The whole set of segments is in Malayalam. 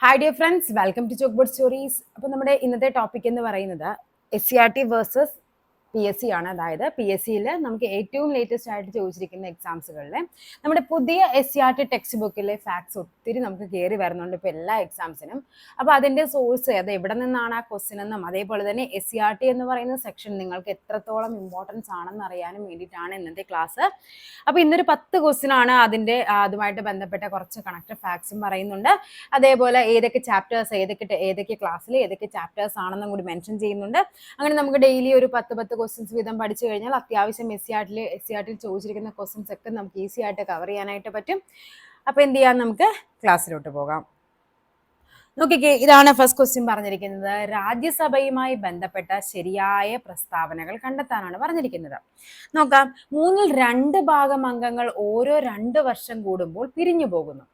Hi dear friends welcome to chalk board stories അപ്പോൾ നമ്മുടെ ഇന്നത്തെ ടോപ്പിക് എന്ന് പറയുന്നത് S C R T versus P S C ആണ്. അതായത് പി എസ് സിയിൽ നമുക്ക് ഏറ്റവും ലേറ്റസ്റ്റ് ആയിട്ട് ചോദിച്ചിരിക്കുന്ന എക്സാംസുകളിൽ നമ്മുടെ പുതിയ S C R T text ബുക്കിലെ ഫാക്ട്സ് ഒത്തിരി നമുക്ക് കയറി വരുന്നുണ്ട് ഇപ്പോൾ എല്ലാ എക്സാംസിനും അപ്പോൾ അതിന്റെ സോഴ്സ് അത് എവിടെ നിന്നാണ് ആ ക്വസ്റ്റ്യൻ എന്നും അതേപോലെ തന്നെ എസ് സി ആർ ടി എന്ന് പറയുന്ന സെക്ഷൻ നിങ്ങൾക്ക് എത്രത്തോളം ഇമ്പോർട്ടൻസ് ആണെന്ന് അറിയാനും വേണ്ടിയിട്ടാണ് ഇന്നത്തെ ക്ലാസ് അപ്പോൾ ഇന്നൊരു പത്ത് ക്വസ്റ്റ്യൻ ആണ് അതിന്റെ അതുമായിട്ട് ബന്ധപ്പെട്ട കുറച്ച് കണക്ട് ഫാക്ട്സും പറയുന്നുണ്ട്. അതേപോലെ ഏതൊക്കെ ചാപ്റ്റേഴ്സ് ഏതൊക്കെ ഏതൊക്കെ ക്ലാസ്സിൽ ഏതൊക്കെ ചാപ്റ്റേഴ്സ് ആണെന്നും കൂടി മെൻഷൻ ചെയ്യുന്നുണ്ട്. അങ്ങനെ നമുക്ക് ഡെയിലി ഒരു പത്ത് പത്ത് ക്വസ്റ്റ്യൻസ് വീതം പഠിച്ചു കഴിഞ്ഞാൽ അത്യാവശ്യം എസ് സി ആർട്ടിൽ എസ് സി ആർട്ടിൽ ചോദിച്ചിരിക്കുന്ന ക്വസ്റ്റ്യൻസ് ഒക്കെ നമുക്ക് ഈസി ആയിട്ട് കവർ ചെയ്യാനായിട്ട് പറ്റും. അപ്പോൾ എന്ത് ചെയ്യാം നമുക്ക് ക്ലാസ്സിലോട്ട് പോകാം. നോക്കിക്കേ ഇതാണ് ഫസ്റ്റ് ക്വസ്റ്റ്യൻ പറഞ്ഞിരിക്കുന്നത്. രാജ്യസഭയുമായി ബന്ധപ്പെട്ട ശരിയായ പ്രസ്താവനകൾ കണ്ടെത്താനാണ് പറഞ്ഞിരിക്കുന്നത്. നോക്കാം മൂന്നിൽ രണ്ട് ഭാഗം അംഗങ്ങൾ ഓരോ രണ്ട് വർഷം കൂടുമ്പോൾ പിരിഞ്ഞു പോകുന്നു.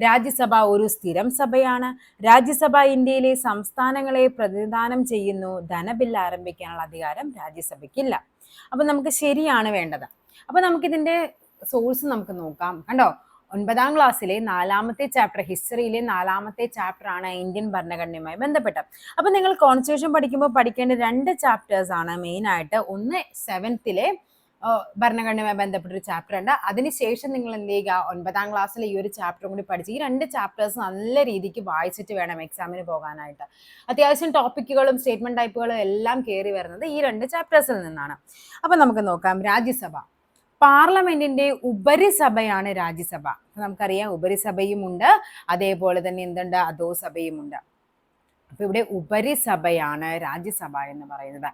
രാജ്യസഭ ഒരു സ്ഥിരം സഭയാണ്. രാജ്യസഭ ഇന്ത്യയിലെ സംസ്ഥാനങ്ങളെ പ്രതിനിധാനം ചെയ്യുന്നു. ധനബിൽ ആരംഭിക്കാനുള്ള അധികാരം രാജ്യസഭയ്ക്കില്ല. അപ്പൊ നമുക്ക് ശരിയാണ് വേണ്ടത്. അപ്പൊ നമുക്കിതിന്റെ സോഴ്സ് നമുക്ക് നോക്കാം. കണ്ടോ? ഒൻപതാം ക്ലാസ്സിലെ നാലാമത്തെ ചാപ്റ്റർ ഹിസ്റ്ററിയിലെ നാലാമത്തെ ചാപ്റ്റർ ആണ് ഇന്ത്യൻ ഭരണഘടനയുമായി ബന്ധപ്പെട്ട്. അപ്പൊ നിങ്ങൾ കോൺസ്റ്റിറ്റ്യൂഷൻ പഠിക്കുമ്പോൾ പഠിക്കേണ്ട രണ്ട് ചാപ്റ്റേഴ്സ് ആണ് മെയിൻ ആയിട്ട്. ഒന്ന് സെവൻത്തിലെ ഭരണഘടനയുമായി ബന്ധപ്പെട്ട ഒരു ചാപ്റ്റർ ഉണ്ട് അതിനുശേഷം നിങ്ങൾ എന്ത് ചെയ്യുക? ഒൻപതാം ക്ലാസ്സിൽ ഈ ഒരു ചാപ്റ്ററും കൂടി പഠിച്ച് ഈ രണ്ട് ചാപ്റ്റേഴ്സ് നല്ല രീതിക്ക് വായിച്ചിട്ട് വേണം എക്സാമിന് പോകാനായിട്ട്. അത്യാവശ്യം ടോപ്പിക്കുകളും സ്റ്റേറ്റ്മെന്റ് ടൈപ്പുകളും എല്ലാം കയറി വരുന്നത് ഈ രണ്ട് ചാപ്റ്റേഴ്സിൽ നിന്നാണ്. അപ്പൊ നമുക്ക് നോക്കാം. രാജ്യസഭ. പാർലമെന്റിന്റെ ഉപരിസഭയാണ് രാജ്യസഭ. നമുക്കറിയാം നമുക്കറിയാം ഉപരിസഭയുമുണ്ട്. അതേപോലെ തന്നെ എന്തുണ്ട്? അധോസഭയുമുണ്ട് അപ്പൊ ഇവിടെ ഉപരിസഭയാണ് രാജ്യസഭ എന്ന് പറയുന്നത്.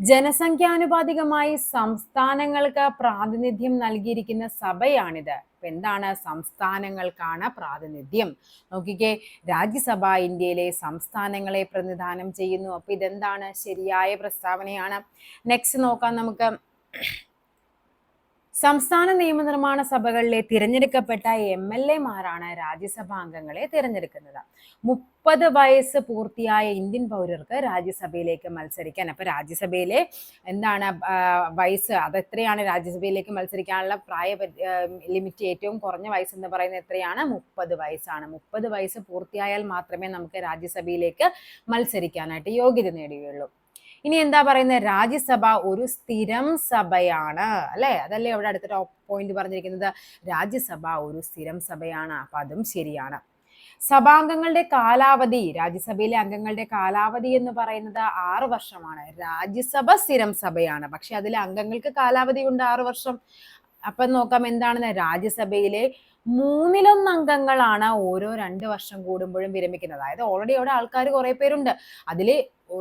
ജനസംഖ്യാനുപാതികമായി സംസ്ഥാനങ്ങൾക്ക് പ്രാതിനിധ്യം നൽകിയിരിക്കുന്ന സഭയാണിത്. അപ്പൊ എന്താണ് സംസ്ഥാനങ്ങൾക്കാണ് പ്രാതിനിധ്യം? നോക്കിക്കേ രാജ്യസഭ ഇന്ത്യയിലെ സംസ്ഥാനങ്ങളെ പ്രതിനിധാനം ചെയ്യുന്നു. അപ്പൊ ഇതെന്താണ്? ശരിയായ പ്രസ്താവനയാണ്. നെക്സ്റ്റ് നോക്കാം നമുക്ക്. സംസ്ഥാന നിയമനിർമ്മാണ സഭകളിലെ തിരഞ്ഞെടുക്കപ്പെട്ട എം എൽ എമാരാണ് രാജ്യസഭാ അംഗങ്ങളെ തിരഞ്ഞെടുക്കുന്നത്. മുപ്പത് വയസ്സ് പൂർത്തിയായ ഇന്ത്യൻ പൗരർക്ക് രാജ്യസഭയിലേക്ക് മത്സരിക്കാൻ. അപ്പൊ രാജ്യസഭയിലെ എന്താണ് വയസ്സ് അത് എത്രയാണ് രാജ്യസഭയിലേക്ക് മത്സരിക്കാനുള്ള പ്രായ ലിമിറ്റ് ഏറ്റവും കുറഞ്ഞ വയസ്സ് എന്ന് പറയുന്നത് എത്രയാണ്? മുപ്പത് വയസ്സാണ്. മുപ്പത് വയസ്സ് പൂർത്തിയായാൽ മാത്രമേ നമുക്ക് രാജ്യസഭയിലേക്ക് മത്സരിക്കാനായിട്ട് യോഗ്യത നേടുകയുള്ളൂ. ഇനി എന്താ പറയുന്നത് രാജ്യസഭ ഒരു സ്ഥിരം സഭയാണ്. അല്ലെ? അതല്ലേ അവിടെ അടുത്ത ടോപ്പ് പോയിന്റ് പറഞ്ഞിരിക്കുന്നത്. രാജ്യസഭ ഒരു സ്ഥിരം സഭയാണ്. അപ്പൊ അതും ശരിയാണ്. സഭാംഗങ്ങളുടെ കാലാവധി രാജ്യസഭയിലെ അംഗങ്ങളുടെ കാലാവധി എന്ന് പറയുന്നത് ആറ് വർഷമാണ്. രാജ്യസഭ സ്ഥിരം സഭയാണ്. പക്ഷെ അതിലെ അംഗങ്ങൾക്ക് കാലാവധി ഉണ്ട് ആറു വർഷം. അപ്പൊ നോക്കാം എന്താണെന്ന്. രാജ്യസഭയിലെ മൂന്നിലൊന്ന് അംഗങ്ങളാണ് ഓരോ രണ്ട് വർഷം കൂടുമ്പോഴും വിരമിക്കുന്നത്. അതായത് ഓൾറെഡി അവിടെ ആൾക്കാർ കുറെ പേരുണ്ട്. അതിൽ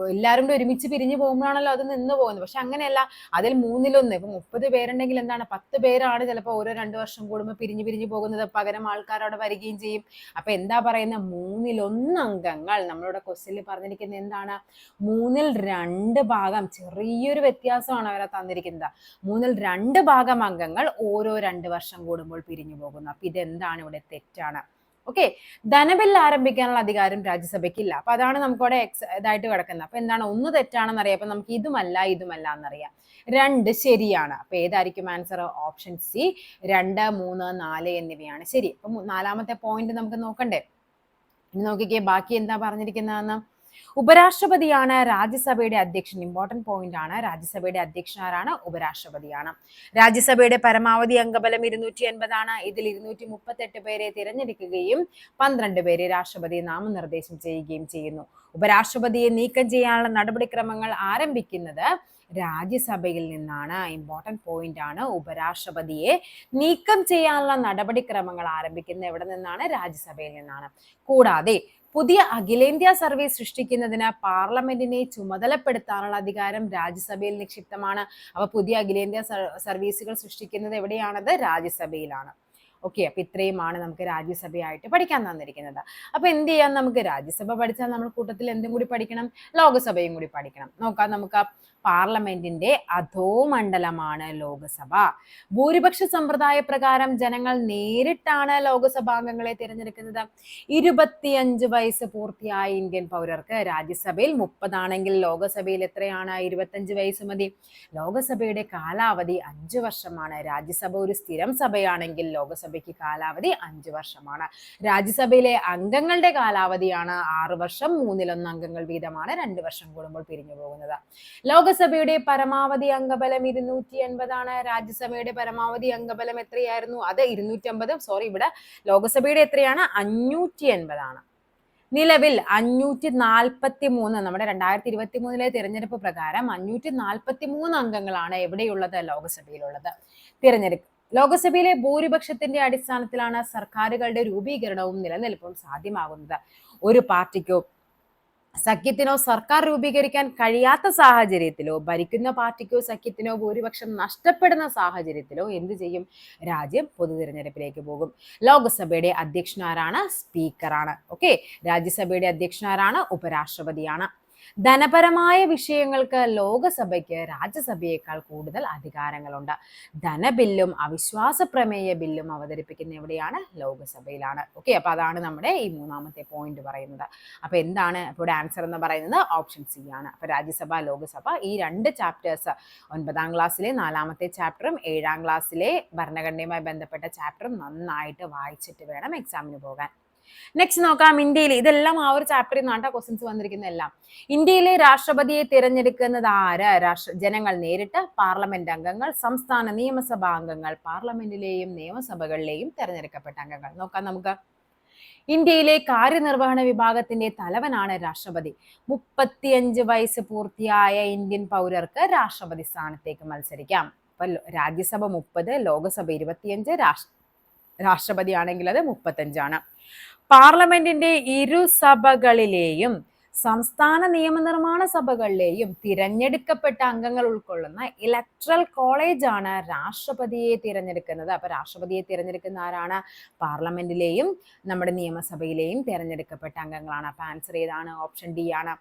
എല്ലാവരും കൂടി ഒരുമിച്ച് പിരിഞ്ഞു പോകുമ്പോഴാണല്ലോ അത് നിന്ന് പോകുന്നത്. പക്ഷെ അങ്ങനെയല്ല. അതിൽ മൂന്നിലൊന്ന് ഇപ്പൊ മുപ്പത് പേരുണ്ടെങ്കിൽ എന്താണ്? പത്ത് പേരാണ് ചിലപ്പോൾ ഓരോ രണ്ട് വർഷം കൂടുമ്പോൾ പിരിഞ്ഞു പിരിഞ്ഞു പോകുന്നത്. പകരം ആൾക്കാരവിടെ വരികയും ചെയ്യും. അപ്പൊ എന്താ പറയുന്ന? മൂന്നിലൊന്ന് അംഗങ്ങൾ. നമ്മളുടെ ക്വസ്റ്റ്യനിൽ പറഞ്ഞിരിക്കുന്നത് എന്താണ്? മൂന്നിൽ രണ്ട് ഭാഗം. ചെറിയൊരു വ്യത്യാസമാണ് അവരെ തന്നിരിക്കുന്നത്. മൂന്നിൽ രണ്ട് ഭാഗം അംഗങ്ങൾ ഓരോ രണ്ട് വർഷം കൂടുമ്പോൾ പിരിഞ്ഞു പോകുന്നു. അപ്പൊ ഇതെന്താണ് ഇവിടെ തെറ്റാണ്? ഓക്കെ ധനബിൽ ആരംഭിക്കാനുള്ള അധികാരം രാജ്യസഭയ്ക്കില്ല. അപ്പൊ അതാണ് നമുക്കവിടെ എക്സ് ഇതായിട്ട് കിടക്കുന്നത്. അപ്പൊ എന്താണ്? ഒന്ന് തെറ്റാണെന്ന് അറിയാം അപ്പൊ നമുക്ക് ഇതുമല്ല ഇതുമല്ല എന്നറിയാം. രണ്ട് ശരിയാണ്. അപ്പൊ ഏതായിരിക്കും ആൻസർ ഓപ്ഷൻ സി രണ്ട് മൂന്ന് നാല് എന്നിവയാണ്. ശരി. അപ്പൊ നാലാമത്തെ പോയിന്റ് നമുക്ക് നോക്കണ്ടേ? ഇനി നോക്കിക്കേ ബാക്കി എന്താ പറഞ്ഞിരിക്കുന്നതെന്ന്? ഉപരാഷ്ട്രപതിയാണ് രാജ്യസഭയുടെ അധ്യക്ഷൻ. ഇമ്പോർട്ടന്റ് പോയിന്റ് ആണ്. രാജ്യസഭയുടെ അധ്യക്ഷൻ ആരാണ്? ഉപരാഷ്ട്രപതിയാണ്. രാജ്യസഭയുടെ പരമാവധി അംഗബലം ഇരുന്നൂറ്റി എൺപതാണ് ഇതിൽ ഇരുന്നൂറ്റി മുപ്പത്തെട്ട് പേരെ തിരഞ്ഞെടുക്കുകയും പന്ത്രണ്ട് പേരെ രാഷ്ട്രപതി നാമനിർദ്ദേശം ചെയ്യുകയും ചെയ്യുന്നു. ഉപരാഷ്ട്രപതിയെ നീക്കം ചെയ്യാനുള്ള നടപടിക്രമങ്ങൾ ആരംഭിക്കുന്നത് രാജ്യസഭയിൽ നിന്നാണ് ഇമ്പോർട്ടന്റ് പോയിന്റ് ആണ് ഉപരാഷ്ട്രപതിയെ നീക്കം ചെയ്യാനുള്ള നടപടിക്രമങ്ങൾ ആരംഭിക്കുന്നത്. എവിടെ നിന്നാണ്? രാജ്യസഭയിൽ നിന്നാണ്. കൂടാതെ പുതിയ അഖിലേന്ത്യാ സർവീസ് സൃഷ്ടിക്കുന്നതിന് പാർലമെന്റിനെ ചുമതലപ്പെടുത്താനുള്ള അധികാരം രാജ്യസഭയിൽ നിക്ഷിപ്തമാണ്. അപ്പൊ പുതിയ അഖിലേന്ത്യാ സർവീസുകൾ സൃഷ്ടിക്കുന്നത് എവിടെയാണത്? രാജ്യസഭയിലാണ്. ഓക്കെ അപ്പൊ ഇത്രയുമാണ് നമുക്ക് രാജ്യസഭയായിട്ട് പഠിക്കാൻ തന്നിരിക്കുന്നത്. അപ്പോൾ എന്ത് ചെയ്യാം നമുക്ക്? രാജ്യസഭ പഠിച്ചാൽ നമ്മൾ കൂട്ടത്തിൽ എന്തും കൂടി പഠിക്കണം? ലോകസഭയും കൂടി പഠിക്കണം. നോക്കാം നമുക്ക് പാർലമെന്റിന്റെ അധോമണ്ഡലമാണ് ലോകസഭ. ഭൂരിപക്ഷ സമ്പ്രദായ പ്രകാരം ജനങ്ങൾ നേരിട്ടാണ് ലോകസഭാംഗങ്ങളെ തിരഞ്ഞെടുക്കുന്നത്. ഇരുപത്തിയഞ്ച് വയസ്സ് പൂർത്തിയായ ഇന്ത്യൻ പൗരർക്ക് രാജ്യസഭയിൽ മുപ്പതാണെങ്കിൽ ലോകസഭയിൽ എത്രയാണ്? ഇരുപത്തഞ്ച് വയസ്സ് മതി. ലോകസഭയുടെ കാലാവധി അഞ്ചു വർഷമാണ്. രാജ്യസഭ ഒരു സ്ഥിരം സഭയാണെങ്കിൽ ലോകസഭ രാജ്യസഭയ്ക്ക് കാലാവധി അഞ്ച് വർഷമാണ്. രാജ്യസഭയിലെ അംഗങ്ങളുടെ കാലാവധിയാണ് ആറ് വർഷം മൂന്നിലൊന്ന് അംഗങ്ങൾ വീതമാണ് രണ്ട് വർഷം കൂടുമ്പോൾ പിരിഞ്ഞു പോകുന്നത്. ലോകസഭയുടെ പരമാവധി അംഗബലം ഇരുന്നൂറ്റി എൺപതാണ്. രാജ്യസഭയുടെ പരമാവധി അംഗബലം എത്രയായിരുന്നു? അത് ഇരുന്നൂറ്റി അമ്പത് സോറി ഇവിടെ ലോകസഭയുടെ എത്രയാണ്? അഞ്ഞൂറ്റി എൺപതാണ്. നിലവിൽ അഞ്ഞൂറ്റി നാൽപ്പത്തി മൂന്ന് നമ്മുടെ രണ്ടായിരത്തി ഇരുപത്തി മൂന്നിലെ തിരഞ്ഞെടുപ്പ് പ്രകാരം അഞ്ഞൂറ്റി നാൽപ്പത്തി മൂന്ന് അംഗങ്ങളാണ് എവിടെയുള്ളത്? ലോക്സഭയിലുള്ളത്. തിരഞ്ഞെടുപ്പ് ലോകസഭയിലെ ഭൂരിപക്ഷത്തിന്റെ അടിസ്ഥാനത്തിലാണ് സർക്കാരുകളുടെ രൂപീകരണവും നിലനിൽപ്പും സാധ്യമാകുന്നത്. ഒരു പാർട്ടിക്കോ സഖ്യത്തിനോ സർക്കാർ രൂപീകരിക്കാൻ കഴിയാത്ത സാഹചര്യത്തിലോ ഭരിക്കുന്ന പാർട്ടിക്കോ സഖ്യത്തിനോ ഭൂരിപക്ഷം നഷ്ടപ്പെടുന്ന സാഹചര്യത്തിലോ എന്ത് ചെയ്യും? രാജ്യം പൊതു തിരഞ്ഞെടുപ്പിലേക്ക് പോകും. ലോകസഭയുടെ അധ്യക്ഷനാരാണ് സ്പീക്കറാണ്. ഓക്കെ? രാജ്യസഭയുടെ അധ്യക്ഷനാരാണ് ഉപരാഷ്ട്രപതിയാണ്. ധനപരമായ വിഷയങ്ങൾക്ക് ലോകസഭയ്ക്ക് രാജ്യസഭയേക്കാൾ കൂടുതൽ അധികാരങ്ങളുണ്ട്. ധനബില്ലും അവിശ്വാസ പ്രമേയ ബില്ലും അവതരിപ്പിക്കുന്ന എവിടെയാണ്? ലോകസഭയിലാണ്. ഓക്കെ അപ്പൊ അതാണ് നമ്മുടെ ഈ മൂന്നാമത്തെ പോയിന്റ് പറയുന്നത്. അപ്പൊ എന്താണ് ഇവിടെ ആൻസർ എന്ന് പറയുന്നത്? ഓപ്ഷൻ സി ആണ്. അപ്പൊ രാജ്യസഭ ലോകസഭ ഈ രണ്ട് ചാപ്റ്റേഴ്സ് ഒൻപതാം ക്ലാസ്സിലെ നാലാമത്തെ ചാപ്റ്ററും ഏഴാം ക്ലാസ്സിലെ ഭരണഘടനയുമായി ബന്ധപ്പെട്ട ചാപ്റ്ററും നന്നായിട്ട് വായിച്ചിട്ട് വേണം എക്സാമിന് പോകാൻ. നെക്സ്റ്റ് നോക്കാം ഇന്ത്യയിൽ ഇതെല്ലാം ആ ഒരു ചാപ്റ്ററിൽ നിന്നാണ് ക്വസ്റ്റ്യൻസ് വന്നിരിക്കുന്ന എല്ലാം. ഇന്ത്യയിലെ രാഷ്ട്രപതിയെ തിരഞ്ഞെടുക്കുന്നത് ആര്? രാഷ്ട്ര ജനങ്ങൾ നേരിട്ട് പാർലമെന്റ് അംഗങ്ങൾ സംസ്ഥാന നിയമസഭാ അംഗങ്ങൾ പാർലമെന്റിലെയും നിയമസഭകളിലെയും തിരഞ്ഞെടുക്കപ്പെട്ട അംഗങ്ങൾ. നോക്കാം നമുക്ക്. ഇന്ത്യയിലെ കാര്യനിർവഹണ വിഭാഗത്തിന്റെ തലവനാണ് രാഷ്ട്രപതി. മുപ്പത്തിയഞ്ച് വയസ്സ് പൂർത്തിയായ ഇന്ത്യൻ പൗരർക്ക് രാഷ്ട്രപതി സ്ഥാനത്തേക്ക് മത്സരിക്കാം. അപ്പൊ രാജ്യസഭ മുപ്പത് ലോകസഭ ഇരുപത്തിയഞ്ച് രാഷ്ട്ര രാഷ്ട്രപതി ആണെങ്കിൽ അത് മുപ്പത്തഞ്ചാണ്. പാർലമെന്റിന്റെ ഇരുസഭകളിലെയും സംസ്ഥാന നിയമനിർമ്മാണ സഭകളിലെയും തിരഞ്ഞെടുക്കപ്പെട്ട അംഗങ്ങൾ ഉൾക്കൊള്ളുന്ന ഇലക്ട്രൽ കോളേജാണ് രാഷ്ട്രപതിയെ തിരഞ്ഞെടുക്കുന്നത്. അപ്പൊ രാഷ്ട്രപതിയെ തിരഞ്ഞെടുക്കുന്ന ആരാണ്? പാർലമെന്റിലെയും നമ്മുടെ നിയമസഭയിലെയും തിരഞ്ഞെടുക്കപ്പെട്ട അംഗങ്ങളാണ്. അപ്പൊ ആൻസർ ഏതാണ്? ഓപ്ഷൻ ഡി ആണ്.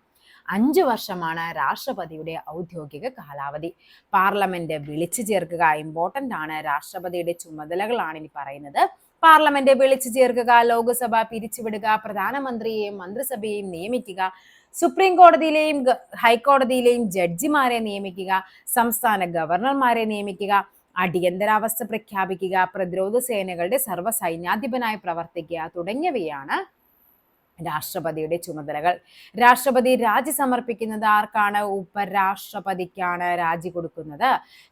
അഞ്ച് വർഷമാണ് രാഷ്ട്രപതിയുടെ ഔദ്യോഗിക കാലാവധി. പാർലമെന്റ് വിളിച്ചു ചേർക്കുക ഇമ്പോർട്ടന്റ് ആണ്. രാഷ്ട്രപതിയുടെ ചുമതലകളാണ് ഇനി പറയുന്നത്. പാർലമെന്റ് വിളിച്ചു ചേർക്കുക ലോക്സഭ പിരിച്ചുവിടുക പ്രധാനമന്ത്രിയെയും മന്ത്രിസഭയെയും നിയമിക്കുക സുപ്രീം കോടതിയിലെയും ഹൈക്കോടതിയിലെയും ജഡ്ജിമാരെ നിയമിക്കുക സംസ്ഥാന ഗവർണർമാരെ നിയമിക്കുക അടിയന്തരാവസ്ഥ പ്രഖ്യാപിക്കുക പ്രതിരോധ സേനകളുടെ സർവസൈന്യാധിപനായി പ്രവർത്തിക്കുക തുടങ്ങിയവയാണ് രാഷ്ട്രപതിയുടെ ചുമതലകൾ. രാഷ്ട്രപതി രാജി സമർപ്പിക്കുന്നത് ആർക്കാണ്? ഉപരാഷ്ട്രപതിക്കാണ് രാജി കൊടുക്കുന്നത്.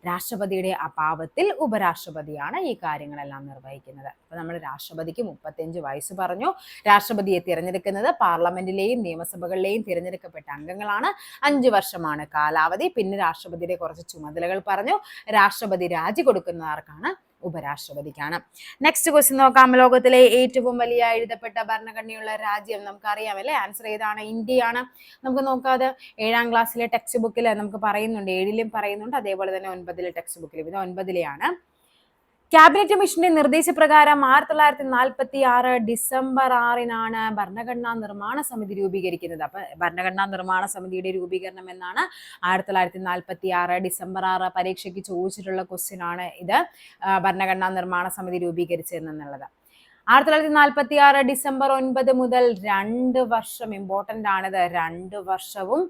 രാഷ്ട്രപതിയുടെ അഭാവത്തിൽ ഉപരാഷ്ട്രപതിയാണ് ഈ കാര്യങ്ങളെല്ലാം നിർവഹിക്കുന്നത്. അപ്പൊ നമ്മൾ രാഷ്ട്രപതിക്ക് മുപ്പത്തിയഞ്ച് വയസ്സ് പറഞ്ഞു. രാഷ്ട്രപതിയെ തിരഞ്ഞെടുക്കുന്നത് പാർലമെന്റിലെയും നിയമസഭകളിലെയും തിരഞ്ഞെടുക്കപ്പെട്ട അംഗങ്ങളാണ്. അഞ്ചു വർഷമാണ് കാലാവധി. പിന്നെ രാഷ്ട്രപതിയുടെ കുറച്ച് ചുമതലകൾ പറഞ്ഞു. രാഷ്ട്രപതി രാജി കൊടുക്കുന്നത് ആർക്കാണ്? ഉപരാഷ്ട്രപതിക്കാണ്. നെക്സ്റ്റ് ക്വസ്റ്റ്യൻ നോക്കാം. ലോകത്തിലെ ഏറ്റവും വലിയ എഴുതപ്പെട്ട ഭരണഘടനയുള്ള രാജ്യം നമുക്കറിയാം അല്ലേ? ആൻസർ ഏതാണ്? ഇന്ത്യയാണ്. നമുക്ക് നോക്കാതെ ഏഴാം ക്ലാസ്സിലെ ടെക്സ്റ്റ് ബുക്കിൽ നമുക്ക് പറയുന്നുണ്ട്. ഏഴിലും പറയുന്നുണ്ട്. അതേപോലെ തന്നെ ഒൻപതിലെ ടെക്സ്റ്റ് ബുക്കിലും ഇത് ഒൻപതിലെയാണ്. ക്യാബിനറ്റ് കമ്മീഷന്റെ നിർദ്ദേശപ്രകാരം ആയിരത്തി തൊള്ളായിരത്തി നാൽപ്പത്തി ആറ് ഡിസംബർ ആറിനാണ് ഭരണഘടനാ നിർമ്മാണ സമിതി രൂപീകരിക്കുന്നത്. അപ്പൊ ഭരണഘടനാ നിർമ്മാണ സമിതിയുടെ രൂപീകരണം എന്നാണ് ആയിരത്തി തൊള്ളായിരത്തി നാൽപ്പത്തി ആറ് ഡിസംബർ ആറ് പരീക്ഷയ്ക്ക് ചോദിച്ചിട്ടുള്ള ക്വസ്റ്റ്യൻ ആണ് ഇത്. ഭരണഘടനാ നിർമ്മാണ സമിതി രൂപീകരിച്ചതെന്നുള്ളത്. ആയിരത്തി തൊള്ളായിരത്തി നാൽപ്പത്തി ആറ് ഡിസംബർ ഒൻപത് മുതൽ രണ്ട് വർഷം ഇമ്പോർട്ടന്റ് ആണിത്. രണ്ട് വർഷവും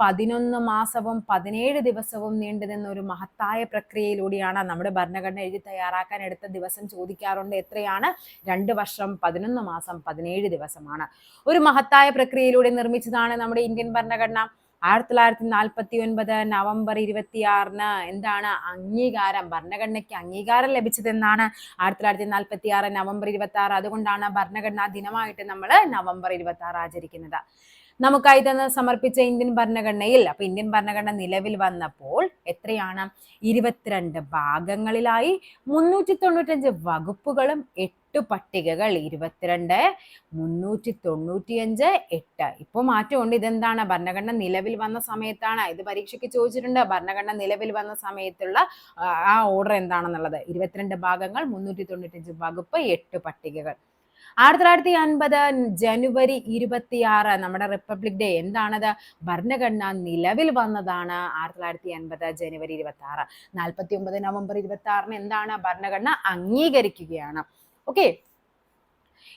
പതിനൊന്ന് മാസവും പതിനേഴ് ദിവസവും നീണ്ടു നിന്ന ഒരു മഹത്തായ പ്രക്രിയയിലൂടെയാണ് നമ്മുടെ ഭരണഘടന എഴുതി തയ്യാറാക്കാൻ എടുത്ത ദിവസം ചോദിക്കാറുണ്ട്. എത്രയാണ്? രണ്ട് വർഷം പതിനൊന്ന് മാസം പതിനേഴ് ദിവസമാണ്. ഒരു മഹത്തായ പ്രക്രിയയിലൂടെ നിർമ്മിച്ചതാണ് നമ്മുടെ ഇന്ത്യൻ ഭരണഘടന. ആയിരത്തി തൊള്ളായിരത്തി നാൽപ്പത്തി ഒൻപത് നവംബർ ഇരുപത്തിയാറിന് എന്താണ് അംഗീകാരം? ഭരണഘടനയ്ക്ക് അംഗീകാരം ലഭിച്ചതെന്നാണ് ആയിരത്തി തൊള്ളായിരത്തി നാൽപ്പത്തി ആറ് നവംബർ ഇരുപത്തി ആറ് അതുകൊണ്ടാണ് ഭരണഘടനാ ദിനമായിട്ട് നമ്മൾ നവംബർ ഇരുപത്തി ആറ് ആചരിക്കുന്നത്. നമുക്കായി തന്നെ സമർപ്പിച്ച ഇന്ത്യൻ ഭരണഘടനയിൽ അപ്പൊ ഇന്ത്യൻ ഭരണഘടന നിലവിൽ വന്നപ്പോൾ എത്രയാണ്? ഇരുപത്തിരണ്ട് ഭാഗങ്ങളിലായി മുന്നൂറ്റി തൊണ്ണൂറ്റഞ്ച് വകുപ്പുകളും എട്ട് പട്ടികകൾ. ഇരുപത്തിരണ്ട് മുന്നൂറ്റി തൊണ്ണൂറ്റിയഞ്ച് എട്ട്. ഇപ്പൊ മാറ്റമുണ്ട്. ഇതെന്താണ്? ഭരണഘടന നിലവിൽ വന്ന സമയത്താണ്. ഇത് പരീക്ഷയ്ക്ക് ചോദിച്ചിട്ടുണ്ട്. ഭരണഘടന നിലവിൽ വന്ന സമയത്തുള്ള ആ ഓർഡർ എന്താണെന്നുള്ളത്. ഇരുപത്തിരണ്ട് ഭാഗങ്ങൾ മുന്നൂറ്റി തൊണ്ണൂറ്റഞ്ച് വകുപ്പ് എട്ട് പട്ടികകൾ. ആയിരത്തി തൊള്ളായിരത്തി അൻപത് ജനുവരി ഇരുപത്തിയാറ് നമ്മുടെ റിപ്പബ്ലിക് ഡേ എന്താണത്? ഭരണഘടന നിലവിൽ വന്നതാണ് ആയിരത്തി തൊള്ളായിരത്തി അൻപത് ജനുവരി ഇരുപത്തി ആറ് നാൽപ്പത്തി ഒമ്പത് നവംബർ ഇരുപത്തി ആറിന് എന്താണ് ഭരണഘടന അംഗീകരിക്കുകയാണ്. ഓക്കെ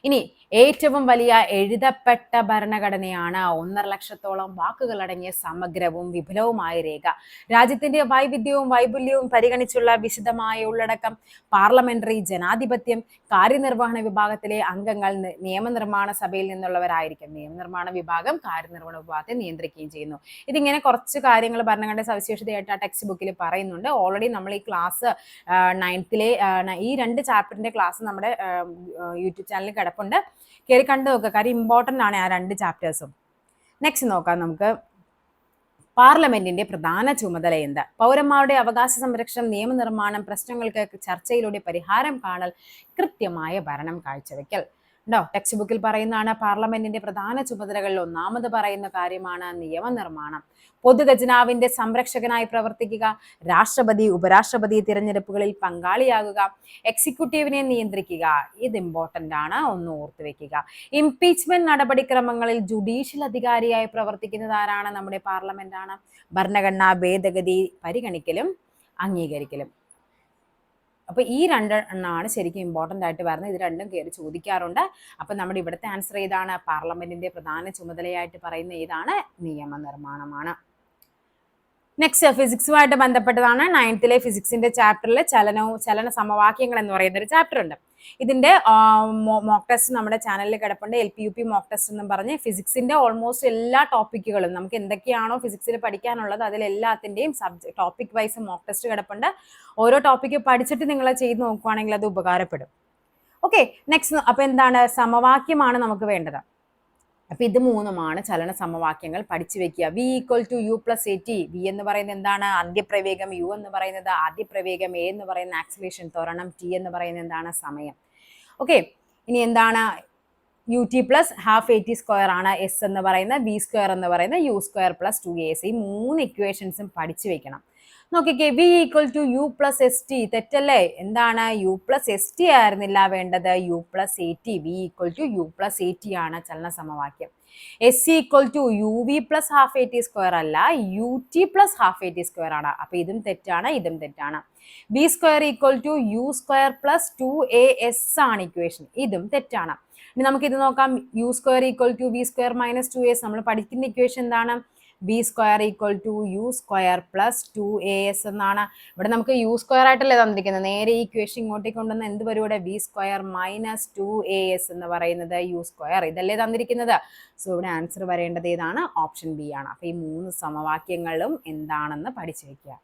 ഇനി ഏറ്റവും വലിയ എഴുതപ്പെട്ട ഭരണഘടനയാണ് ഒന്നര ലക്ഷത്തോളം വാക്കുകൾ അടങ്ങിയ സമഗ്രവും വിപുലവുമായ രേഖ. രാജ്യത്തിന്റെ വൈവിധ്യവും വൈപുല്യവും പരിഗണിച്ചുള്ള വിശദമായ ഉള്ളടക്കം പാർലമെന്ററി ജനാധിപത്യം കാര്യനിർവഹണ വിഭാഗത്തിലെ അംഗങ്ങൾ നിയമനിർമ്മാണ സഭയിൽ നിന്നുള്ളവരായിരിക്കും. നിയമനിർമ്മാണ വിഭാഗം കാര്യനിർവഹണ വിഭാഗത്തെ നിയന്ത്രിക്കുകയും ചെയ്യുന്നു. ഇതിങ്ങനെ കുറച്ച് കാര്യങ്ങൾ ഭരണഘടന സവിശേഷതയായിട്ട് ആ ടെക്സ്റ്റ് ബുക്കിൽ പറയുന്നുണ്ട്. ഓൾറെഡി നമ്മൾ ഈ ക്ലാസ് നയൻത്തിലെ ഈ രണ്ട് ചാപ്റ്ററിന്റെ ക്ലാസ് നമ്മുടെ യൂട്യൂബ് ചാനലിൽ കിടപ്പുണ്ട്. കയറി കണ്ടു നോക്കുക കാര്യം ഇമ്പോർട്ടന്റ് ആണ് ആ രണ്ട് ചാപ്റ്റേഴ്സും നെക്സ്റ്റ് നോക്കാം നമുക്ക്. പാർലമെന്റിന്റെ പ്രധാന ചുമതല എന്ത്? പൗരന്മാരുടെ അവകാശ സംരക്ഷണം നിയമനിർമ്മാണം പ്രശ്നങ്ങൾക്ക് ചർച്ചയിലൂടെ പരിഹാരം കാണൽ കൃത്യമായ ഭരണം കാഴ്ചവെക്കൽ. ഉണ്ടോ? ടെക്സ്റ്റ് ബുക്കിൽ പറയുന്നതാണ് പാർലമെന്റിന്റെ പ്രധാന ചുമതലകളിൽ ഒന്നാമത് പറയുന്ന കാര്യമാണ് നിയമനിർമ്മാണം. പൊതുഖജനാവിന്റെ സംരക്ഷകനായി പ്രവർത്തിക്കുക രാഷ്ട്രപതി ഉപരാഷ്ട്രപതി തിരഞ്ഞെടുപ്പുകളിൽ പങ്കാളിയാകുക എക്സിക്യൂട്ടീവിനെ നിയന്ത്രിക്കുക. ഇത് ഇമ്പോർട്ടന്റ് ആണ് ഒന്ന് ഓർത്തു വെക്കുക. ഇംപീച്ച്മെന്റ് നടപടിക്രമങ്ങളിൽ ജുഡീഷ്യൽ അധികാരിയായി പ്രവർത്തിക്കുന്നത് ആരാണ്? നമ്മുടെ പാർലമെന്റ് ആണ് ഭരണഘടനാ ഭേദഗതി പരിഗണിക്കലും അംഗീകരിക്കലും. അപ്പൊ ഈ രണ്ട് എണ്ണമാണ് ശരിക്കും ഇമ്പോർട്ടന്റ് ആയിട്ട് വരുന്നത്. ഇത് രണ്ടും കയറി ചോദിക്കാറുണ്ട്. അപ്പൊ നമ്മുടെ ഇവിടുത്തെ ആൻസർ ഏതാണ്? പാർലമെന്റിന്റെ പ്രധാന ചുമതലയായിട്ട് പറയുന്ന ഏതാണ്? നിയമനിർമ്മാണമാണ്. നെക്സ്റ്റ് ഫിസിക്സുമായിട്ട് ബന്ധപ്പെട്ടതാണ് നയൻത്തിലെ ഫിസിക്സിന്റെ ചാപ്റ്ററിൽ ചലനവും ചലന സമവാക്യങ്ങൾ എന്ന് പറയുന്ന ഒരു ചാപ്റ്റർ ഉണ്ട്. ഇതിന്റെ മോക്ക് ടെസ്റ്റ് നമ്മുടെ ചാനലിൽ കിടപ്പുണ്ട്. L P U P mock test എന്നും പറഞ്ഞ് ഫിസിക്സിന്റെ ഓൾമോസ്റ്റ് എല്ലാ ടോപ്പിക്കുകളും നമുക്ക് എന്തൊക്കെയാണോ ഫിസിക്സിൽ പഠിക്കാനുള്ളത് അതിലെല്ലാത്തിന്റെയും subject topic wise mock test കിടപ്പുണ്ട്. ഓരോ ടോപ്പിക്ക് പഠിച്ചിട്ട് നിങ്ങൾ ചെയ്ത് നോക്കുവാണെങ്കിൽ അത് ഉപകാരപ്പെടും. ഓക്കെ നെക്സ്റ്റ് അപ്പൊ എന്താണ്? സമവാക്യമാണ് നമുക്ക് വേണ്ടത്. അപ്പൊ ഇത് മൂന്നുമാണ് ചലന സമവാക്യങ്ങൾ പഠിച്ചു വെക്കുക. V equal to U plus A T V എന്ന് പറയുന്നത് എന്താണ്? ആദ്യപ്രവേഗം യു എന്ന് പറയുന്നത് ആദ്യപ്രവേഗം എ എന്ന് പറയുന്ന ആക്സിലേഷൻ ത്വരണം ടി എന്ന് പറയുന്നത് എന്താണ്? സമയം. ഓക്കെ ഇനി എന്താണ്? U T plus half A T square ആണ് എസ് എന്ന് പറയുന്ന വി സ്ക്വയർ എന്ന് പറയുന്ന U square plus two S ഈ മൂന്ന് ഇക്വേഷൻസും പഠിച്ചു വെക്കണം. നോക്കിക്കേ V equal to U plus S T തെറ്റല്ലേ? എന്താണ്? യു പ്ലസ് എസ് ടി ആയിരുന്നില്ല വേണ്ടത്. U plus A T V equal to U plus A T ആണ് ചലന സമവാക്യം. S equal to U V plus half A T square അല്ല U T plus half A T square ആണ്. അപ്പൊ ഇതും തെറ്റാണ് ഇതും തെറ്റാണ്. B square equal to U square plus two A S ആണ് ഇക്വേഷൻ ഇതും തെറ്റാണ്. ഇനി നമുക്ക് ഇത് നോക്കാം U square equal to V square minus two S നമ്മൾ പഠിക്കുന്ന ഇക്വേഷൻ എന്താണ്? B square equal to U square plus two A S എന്നാണ്. ഇവിടെ നമുക്ക് യു സ്ക്വയർ ആയിട്ടല്ലേ തന്നിരിക്കുന്നത്. നേരെ ഈ ഇക്വേഷൻ ഇങ്ങോട്ടേക്ക് കൊണ്ടുവന്ന് എന്ത് വരും ഇവിടെ? B square minus two A S എന്ന് പറയുന്നത് യു സ്ക്വയർ ഇതല്ലേ തന്നിരിക്കുന്നത്. സോ ഇവിടെ ആൻസർ വരേണ്ടത് ഏതാണ്? ഓപ്ഷൻ ബി ആണ്. അപ്പൊ ഈ മൂന്ന് സമവാക്യങ്ങളും എന്താണെന്ന് പഠിച്ചു വെക്കുക.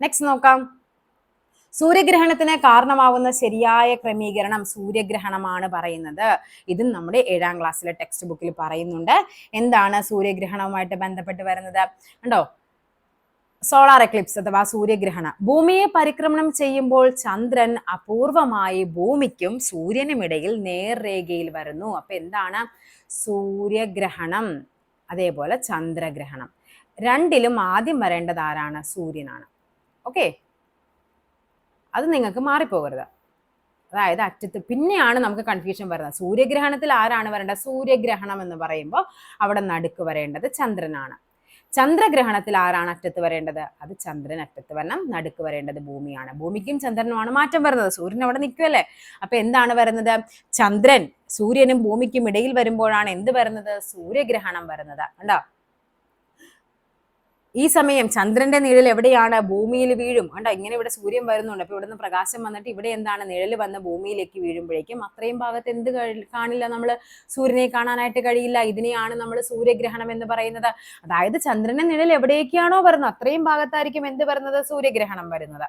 നെക്സ്റ്റ് നോക്കാം. സൂര്യഗ്രഹണത്തിന് കാരണമാവുന്ന ശരിയായ ക്രമീകരണം സൂര്യഗ്രഹണമാണ് പറയുന്നത്. ഇതും നമ്മുടെ ഏഴാം ക്ലാസ്സിലെ ടെക്സ്റ്റ് ബുക്കിൽ പറയുന്നുണ്ട്. എന്താണ് സൂര്യഗ്രഹണവുമായിട്ട് ബന്ധപ്പെട്ട് വരുന്നത്? കണ്ടോ? സോളാർ എക്ലിപ്സ് അഥവാ സൂര്യഗ്രഹണം. ഭൂമിയെ പരിക്രമണം ചെയ്യുമ്പോൾ ചന്ദ്രൻ അപൂർവമായി ഭൂമിക്കും സൂര്യനും ഇടയിൽ നേർരേഖയിൽ വരുന്നു. അപ്പൊ എന്താണ്? സൂര്യഗ്രഹണം അതേപോലെ ചന്ദ്രഗ്രഹണം. രണ്ടിലും ആദ്യം വരേണ്ടത് ആരാണ്? സൂര്യനാണ്. ഓക്കെ അത് നിങ്ങൾക്ക് മാറിപ്പോകരുത്. അതായത് അറ്റത്ത് പിന്നെയാണ് നമുക്ക് കൺഫ്യൂഷൻ വരുന്നത്. സൂര്യഗ്രഹണത്തിൽ ആരാണ് വരേണ്ടത്? സൂര്യഗ്രഹണം എന്ന് പറയുമ്പോൾ അവിടെ നടുക്ക് വരേണ്ടത് ചന്ദ്രനാണ്. ചന്ദ്രഗ്രഹണത്തിൽ ആരാണ് അറ്റത്ത് വരേണ്ടത്? അത് ചന്ദ്രൻ അറ്റത്ത് വരണം. നടുക്ക് വരേണ്ടത് ഭൂമിയാണ്. ഭൂമിക്കും ചന്ദ്രനുമാണ് മാറ്റം വരുന്നത്. സൂര്യൻ അവിടെ നിൽക്കുമല്ലേ അപ്പൊ എന്താണ് വരുന്നത്? ചന്ദ്രൻ സൂര്യനും ഭൂമിക്കും ഇടയിൽ വരുമ്പോഴാണ് എന്ത് വരുന്നത്? സൂര്യഗ്രഹണം വരുന്നത്. കണ്ടോ? ഈ സമയം ചന്ദ്രന്റെ നിഴൽ എവിടെയാണ്? ഭൂമിയിൽ വീഴും. കണ്ടോ? ഇങ്ങനെ ഇവിടെ സൂര്യൻ വരുന്നുണ്ട്. അപ്പൊ ഇവിടുന്ന് പ്രകാശം വന്നിട്ട് ഇവിടെ എന്താണ്? നിഴൽ വന്ന് ഭൂമിയിലേക്ക് വീഴുമ്പോഴേക്കും അത്രയും ഭാഗത്ത് എന്ത് കാണില്ല നമ്മൾ സൂര്യനെ കാണാനായിട്ട് കഴിയില്ല. ഇതിനെയാണ് നമ്മൾ സൂര്യഗ്രഹണം എന്ന് പറയുന്നത്. അതായത് ചന്ദ്രന്റെ നിഴൽ എവിടേക്കാണോ വരുന്നത്. അത്രയും ഭാഗത്തായിരിക്കും എന്ത് വരുന്നത്? സൂര്യഗ്രഹണം വരുന്നത്.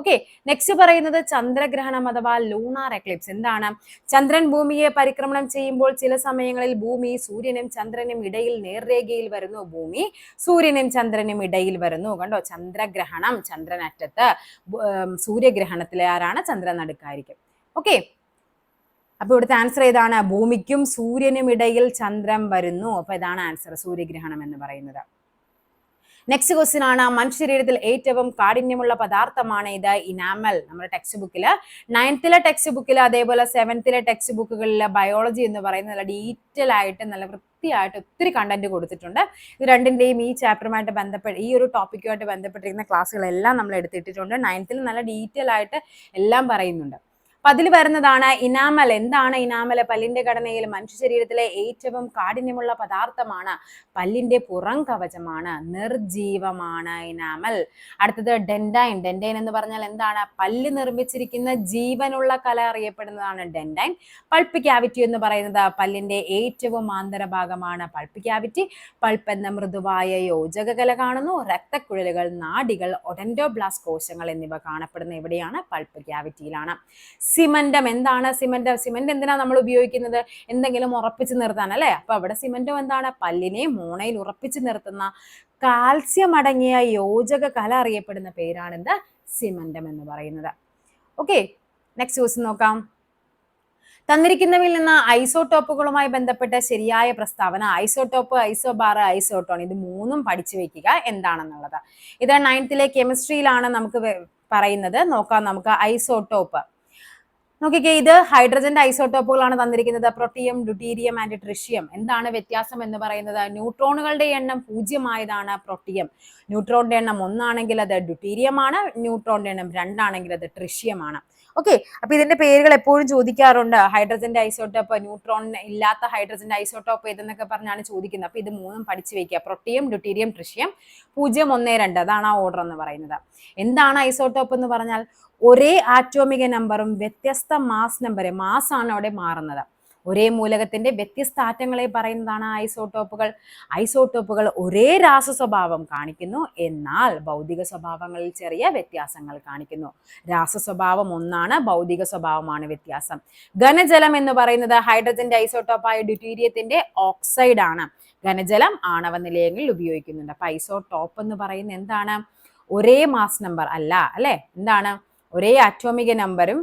ഓക്കെ നെക്സ്റ്റ് പറയുന്നത് ചന്ദ്രഗ്രഹണം അഥവാ ലൂണാർ എക്ലിപ്സ് എന്താണ്? ചന്ദ്രൻ ഭൂമിയെ പരിക്രമണം ചെയ്യുമ്പോൾ ചില സമയങ്ങളിൽ ഭൂമി സൂര്യനും ചന്ദ്രനും ഇടയിൽ നേർരേഖയിൽ വരുന്നു. ഭൂമി സൂര്യനും ചന്ദ്രനും ഇടയിൽ വരുന്നു. കണ്ടോ? ചന്ദ്രഗ്രഹണം ചന്ദ്രനറ്റത്ത് സൂര്യഗ്രഹണത്തിലെ ആരാണ്? ചന്ദ്രൻ നടുക്കായിരിക്കും. ഓക്കെ അപ്പൊ ഇവിടുത്തെ ആൻസർ ഏതാണ്? ഭൂമിക്കും സൂര്യനും ഇടയിൽ ചന്ദ്രൻ വരുന്നു. അപ്പൊ ഇതാണ് ആൻസർ സൂര്യഗ്രഹണം എന്ന് പറയുന്നത്. നെക്സ്റ്റ് ക്വസ്റ്റ്യൻ ആണ്. മനുഷ്യ ശരീരത്തിൽ ഏറ്റവും കാഠിന്യമുള്ള പദാർത്ഥമാണ് ഇത് ഇനാമൽ നമ്മുടെ ടെക്സ്റ്റ് ബുക്കിൽ നയൻത്തിലെ ടെക്സ്റ്റ് ബുക്കിൽ അതേപോലെ സെവൻത്തിലെ ടെക്സ്റ്റ് ബുക്കുകളിൽ ബയോളജി എന്ന് പറയുന്ന നല്ല ഡീറ്റെയിൽ ആയിട്ട് നല്ല വൃത്തിയായിട്ട് ഒത്തിരി കണ്ടന്റ് കൊടുത്തിട്ടുണ്ട്. ഇത് രണ്ടിന്റെയും ഈ ചാപ്റ്ററുമായിട്ട് ബന്ധപ്പെട്ട് ഈ ഒരു ടോപ്പിക്കുമായിട്ട് ബന്ധപ്പെട്ടിരിക്കുന്ന ക്ലാസ്സുകളെല്ലാം നമ്മൾ എടുത്തിട്ടിട്ടുണ്ട്. നയൻത്തിൽ നല്ല ഡീറ്റെയിൽ ആയിട്ട് എല്ലാം പറയുന്നുണ്ട്. അപ്പൊ അതിൽ വരുന്നതാണ് ഇനാമൽ. എന്താണ് ഇനാമൽ? പല്ലിന്റെ ഘടനയിൽ മനുഷ്യ ശരീരത്തിലെ ഏറ്റവും കാഠിന്യമുള്ള പദാർത്ഥമാണ് പല്ലിന്റെ പുറം കവചമാണ്. നിർജീവമാണ് ഇനാമൽ. അടുത്തത് ഡെൻഡൈൻ ഡെൻഡൈൻ എന്ന് പറഞ്ഞാൽ എന്താണ്? പല്ല് നിർമ്മിച്ചിരിക്കുന്ന ജീവനുള്ള കല അറിയപ്പെടുന്നതാണ് ഡെൻഡൈൻ പൾപ്പ് ക്യാവിറ്റി എന്ന് പറയുന്നത് പല്ലിന്റെ ഏറ്റവും ആന്തരഭാഗമാണ് പൾപ്പ് ക്യാവിറ്റി പൾപ്പ് എന്ന മൃദുവായ യോജക കല കാണുന്നു. രക്തക്കുഴലുകൾ നാഡികൾ ഒഡൻഡോബ്ലാസ് കോശങ്ങൾ എന്നിവ കാണപ്പെടുന്ന എവിടെയാണ് പൾപ്പ് ക്യാവിറ്റിയിലാണ്. സിമന്റം എന്താണ്? സിമെന്റ് സിമന്റ് എന്തിനാണ് നമ്മൾ ഉപയോഗിക്കുന്നത്? എന്തെങ്കിലും ഉറപ്പിച്ച് നിർത്താൻ അല്ലേ? അപ്പൊ അവിടെ സിമന്റം എന്താണ്? പല്ലിനെ മോണയിൽ ഉറപ്പിച്ച് നിർത്തുന്ന കാൽസ്യം അടങ്ങിയ യോജക കല അറിയപ്പെടുന്ന പേരാണ് എന്ത് സിമന്റം എന്ന് പറയുന്നത്. ഓക്കെ നെക്സ്റ്റ് ക്വസ്റ്റ്യൻ നോക്കാം. തന്നിരിക്കുന്നവയിൽ നിന്ന് ഐസോടോപ്പുകളുമായി ബന്ധപ്പെട്ട ശരിയായ പ്രസ്താവന ഐസോടോപ്പ് ഐസോബാർ ഐസോട്ടോൺ ഇത് മൂന്നും പഠിച്ചു വെക്കുക എന്താണെന്നുള്ളത്. ഇത് നയൻത്തിലെ കെമിസ്ട്രിയിലാണ് നമുക്ക് പറയുന്നത്. നോക്കാം നമുക്ക് ഐസോട്ടോപ്പ് നോക്കിക്കേ ഇത് ഹൈഡ്രജന്റെ ഐസോട്ടോപ്പുകളാണ് തന്നിരിക്കുന്നത്. Protium deuterium and tritium. എന്താണ് വ്യത്യാസം എന്ന് പറയുന്നത്? ന്യൂട്രോണുകളുടെ എണ്ണം പൂജ്യമായതാണ് പ്രൊട്ടിയം. ന്യൂട്രോണിന്റെ എണ്ണം ഒന്നാണെങ്കിൽ അത് ഡ്യൂട്ടീരിയം ആണ് ന്യൂട്രോണിന്റെ എണ്ണം രണ്ടാണെങ്കിൽ അത് ട്രിഷ്യമാണ്. ഓക്കെ അപ്പൊ ഇതിന്റെ പേരുകൾ എപ്പോഴും ചോദിക്കാറുണ്ട്. ഹൈഡ്രജന്റെ ഐസോട്ടോപ്പ് ന്യൂട്രോൺ ഇല്ലാത്ത ഹൈഡ്രജന്റെ ഐസോട്ടോപ്പ് ഏതെന്നൊക്കെ പറഞ്ഞാണ് ചോദിക്കുന്നത്. അപ്പൊ ഇത് മൂന്നും പഠിച്ചു വെക്കുക. പ്രൊട്ടിയം ഡ്യൂട്ടീരിയം ട്രിഷ്യം പൂജ്യം ഒന്ന് രണ്ട്. അതാണ് ആ ഓർഡർ എന്ന് പറയുന്നത്. എന്താണ് ഐസോട്ടോപ്പ് എന്ന് പറഞ്ഞാൽ? ഒരേ ആറ്റോമിക നമ്പറും വ്യത്യസ്ത മാസ് നമ്പർ മാസാണ് അവിടെ മാറുന്നത്. ഒരേ മൂലകത്തിന്റെ വ്യത്യസ്ത ആറ്റങ്ങളെ പറയുന്നതാണ് ഐസോട്ടോപ്പുകൾ ഐസോട്ടോപ്പുകൾ ഒരേ രാസ സ്വഭാവം കാണിക്കുന്നു എന്നാൽ ഭൗതിക സ്വഭാവങ്ങളിൽ ചെറിയ വ്യത്യാസങ്ങൾ കാണിക്കുന്നു. രാസ സ്വഭാവം ഒന്നാണ് ഭൗതിക സ്വഭാവമാണ് വ്യത്യാസം. ഘനജലം എന്ന് പറയുന്നത് ഹൈഡ്രജന്റെ ഐസോട്ടോപ്പായ ഡ്യൂട്ടീരിയത്തിന്റെ ഓക്സൈഡ് ആണ് ഘനജലം ആണവ നിലയങ്ങളിൽ ഉപയോഗിക്കുന്നുണ്ട്. അപ്പൊ ഐസോടോപ്പ് എന്ന് പറയുന്നത് എന്താണ്? ഒരേ മാസ് നമ്പർ അല്ല അല്ലെ? എന്താണ്? ഒരേ അറ്റോമിക നമ്പറും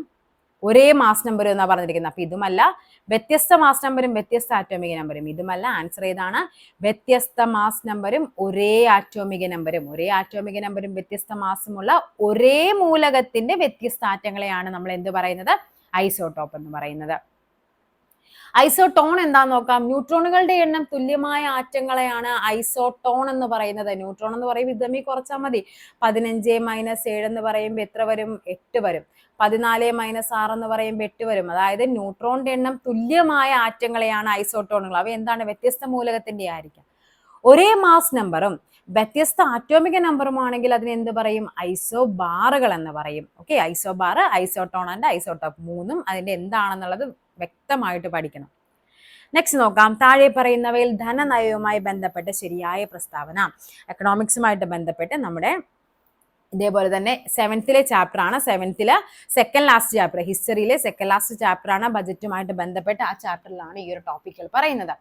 ഒരേ മാസ് നമ്പറും എന്നാ പറഞ്ഞിരിക്കുന്നത്. അപ്പൊ ഇതുമല്ല വ്യത്യസ്ത മാസ് നമ്പറും വ്യത്യസ്ത ആറ്റോമിക നമ്പറും ഇതുമല്ല ആൻസർ ഏതാണ് വ്യത്യസ്ത മാസ് നമ്പറും ഒരേ ആറ്റോമിക നമ്പറും ഒരേ ആറ്റോമിക നമ്പറും വ്യത്യസ്ത മാസമുള്ള ഒരേ മൂലകത്തിന്റെ വ്യത്യസ്ത ആറ്റങ്ങളെയാണ് നമ്മൾ എന്ത് പറയുന്നത്? ഐസോടോപ്പ് എന്ന് പറയുന്നത്. ഐസോട്ടോൺ എന്താന്ന് നോക്കാം. ന്യൂട്രോണുകളുടെ എണ്ണം തുല്യമായ ആറ്റങ്ങളെയാണ് ഐസോട്ടോൺ എന്ന് പറയുന്നത്. ന്യൂട്രോൺ എന്ന് പറയും ഇതമ്മി കുറച്ചാൽ മതി. പതിനഞ്ച് മൈനസ് ഏഴ് എന്ന് പറയുമ്പോൾ എത്ര വരും? എട്ട് വരും. പതിനാല് മൈനസ് ആറ് എന്ന് പറയുമ്പോൾ എട്ട് വരും. അതായത് ന്യൂട്രോണിന്റെ എണ്ണം തുല്യമായ ആറ്റങ്ങളെയാണ് ഐസോട്ടോണുകൾ അവ എന്താണ്? വ്യത്യസ്ത മൂലകത്തിന്റെ ആയിരിക്കാം. ഒരേ മാസ് നമ്പറും വ്യത്യസ്ത ആറ്റോമിക നമ്പറുമാണെങ്കിൽ അതിന് എന്ത് പറയും? ഐസോബാറുകൾ എന്ന് പറയും. Okay isobar isotone and isotope മൂന്നും അതിന്റെ എന്താണെന്നുള്ളത് വ്യക്തമായിട്ട് പഠിക്കണം. നെക്സ്റ്റ് നോക്കാം. താഴെ പറയുന്നവയിൽ ധനനയവുമായി ബന്ധപ്പെട്ട ശരിയായ പ്രസ്താവന. എക്കണോമിക്സുമായിട്ട് ബന്ധപ്പെട്ട് നമ്മുടെ ഇതേപോലെ തന്നെ സെവൻത്തിലെ ചാപ്റ്റർ ആണ്. സെവൻത്തിലെ സെക്കൻഡ് ലാസ്റ്റ് ചാപ്റ്റർ ഹിസ്റ്ററിയിലെ സെക്കൻഡ് ലാസ്റ്റ് ചാപ്റ്റർ ആണ് ബജറ്റുമായിട്ട് ബന്ധപ്പെട്ട് ആ ചാപ്റ്ററിലാണ് ഈ ഒരു ടോപ്പിക്കുകൾ പറയുന്നത്.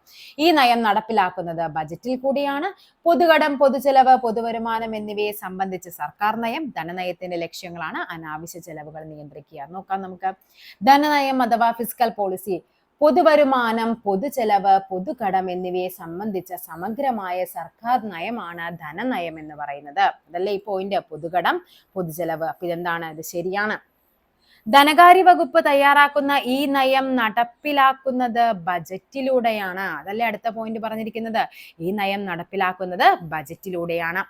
ഈ നയം നടപ്പിലാക്കുന്നത് ബജറ്റിൽ കൂടിയാണ്. പൊതുകടം പൊതുചെലവ് പൊതുവരുമാനം എന്നിവയെ സംബന്ധിച്ച് സർക്കാർ നയം ധനനയത്തിന്റെ ലക്ഷ്യങ്ങളാണ്. അനാവശ്യ ചെലവുകൾ നിയന്ത്രിക്കുക നോക്കാം നമുക്ക്. ധനനയം അഥവാ ഫിസിക്കൽ പോളിസി പൊതുവരുമാനം പൊതുചെലവ് പൊതുകടം എന്നിവയെ സംബന്ധിച്ച സമഗ്രമായ സർക്കാർ നയമാണ് ധനനയം എന്ന് പറയുന്നത്. അതല്ലേ ഈ പോയിന്റ് പൊതുകടം പൊതുചെലവ്. അപ്പൊ ഇതെന്താണ്? ഇത് ശരിയാണ്. ധനകാര്യ വകുപ്പ് തയ്യാറാക്കുന്ന ഈ നയം നടപ്പിലാക്കുന്നത് ബജറ്റിലൂടെയാണ്. അതല്ലേ അടുത്ത പോയിന്റ് പറഞ്ഞിരിക്കുന്നത്? ഈ നയം നടപ്പിലാക്കുന്നത് ബജറ്റിലൂടെയാണ്.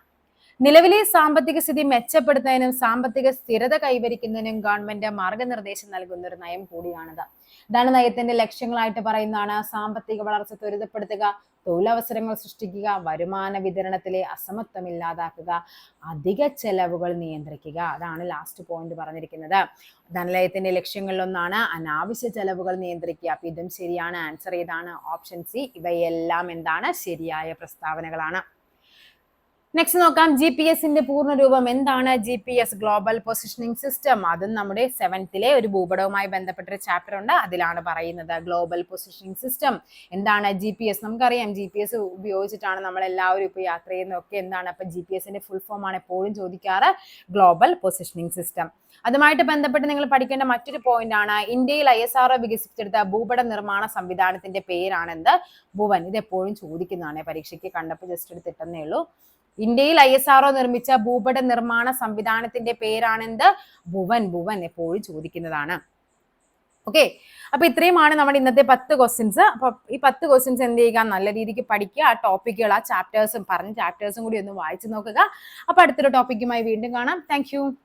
നിലവിലെ സാമ്പത്തിക സ്ഥിതി മെച്ചപ്പെടുത്തുന്നതിനും സാമ്പത്തിക സ്ഥിരത കൈവരിക്കുന്നതിനും ഗവൺമെന്റ് മാർഗനിർദ്ദേശം നൽകുന്ന ഒരു നയം കൂടിയാണിത്. ധനനയത്തിന്റെ ലക്ഷ്യങ്ങളായിട്ട് പറയുന്നതാണ് സാമ്പത്തിക വളർച്ച ത്വരിതപ്പെടുത്തുക തൊഴിലവസരങ്ങൾ സൃഷ്ടിക്കുക വരുമാന വിതരണത്തിലെ അസമത്വം ഇല്ലാതാക്കുക അധിക ചെലവുകൾ നിയന്ത്രിക്കുക. അതാണ് ലാസ്റ്റ് പോയിന്റ് പറഞ്ഞിരിക്കുന്നത്. ധനലയത്തിന്റെ ലക്ഷ്യങ്ങളിലൊന്നാണ് അനാവശ്യ ചെലവുകൾ നിയന്ത്രിക്കുക. അപ്പൊ ഇതും ശരിയാണ്. ആൻസർ ഏതാണ്? ഓപ്ഷൻ സി ഇവയെല്ലാം എന്താണ്? ശരിയായ പ്രസ്താവനകളാണ്. നെക്സ്റ്റ് നോക്കാം. ജി പി എസിന്റെ പൂർണരൂപം എന്താണ്? G P S global positioning system അതും നമ്മുടെ സെവൻത്തിലെ ഒരു ഭൂപടവുമായി ബന്ധപ്പെട്ട ഒരു ചാപ്റ്റർ ഉണ്ട്. അതിലാണ് പറയുന്നത് ഗ്ലോബൽ പൊസിഷനിങ് സിസ്റ്റം എന്താണ് ജി പി എസ് നമുക്കറിയാം ജി പി എസ് ഉപയോഗിച്ചിട്ടാണ് നമ്മൾ എല്ലാവരും ഇപ്പോൾ യാത്ര ചെയ്യുന്നതൊക്കെ. എന്താണ്? അപ്പൊ ജി പി എസിന്റെ ഫുൾ ഫോം ആണ് എപ്പോഴും ചോദിക്കാറ്. ഗ്ലോബൽ പൊസിഷനിങ് സിസ്റ്റം അതുമായിട്ട് ബന്ധപ്പെട്ട് നിങ്ങൾ പഠിക്കേണ്ട മറ്റൊരു പോയിന്റ് ആണ്. ഇന്ത്യയിൽ ഐ എസ് ആർ വികസിപ്പിച്ചെടുത്ത ഭൂപട നിർമ്മാണ സംവിധാനത്തിന്റെ പേരാണെന്ത്? ഭുവൻ. ഇത് എപ്പോഴും ചോദിക്കുന്നതാണ് പരീക്ഷയ്ക്ക് കണ്ടപ്പോൾ ജസ്റ്റ് എടുത്തിട്ടെന്നേ ഉള്ളൂ. ഇന്ത്യയിൽ ഐ എസ് ആർഒ നിർമ്മിച്ച ഭൂപട നിർമ്മാണ സംവിധാനത്തിന്റെ പേരാണെന്ത്? ഭുവൻ. ഭുവൻ എപ്പോഴും ചോദിക്കുന്നതാണ്. ഓക്കെ അപ്പൊ ഇത്രയുമാണ് നമ്മുടെ ഇന്നത്തെ പത്ത് ക്വസ്റ്റ്യൻസ് അപ്പൊ ഈ പത്ത് ക്വസ്റ്റ്യൻസ് എന്ത് ചെയ്യുക? നല്ല രീതിക്ക് പഠിക്കുക. ആ ടോപ്പിക്കുകൾ ആ ചാപ്റ്റേഴ്സും പറഞ്ഞ ചാപ്റ്റേഴ്സും കൂടി ഒന്ന് വായിച്ചു നോക്കുക. അപ്പൊ അടുത്തൊരു ടോപ്പിക്കുമായി വീണ്ടും കാണാം. താങ്ക്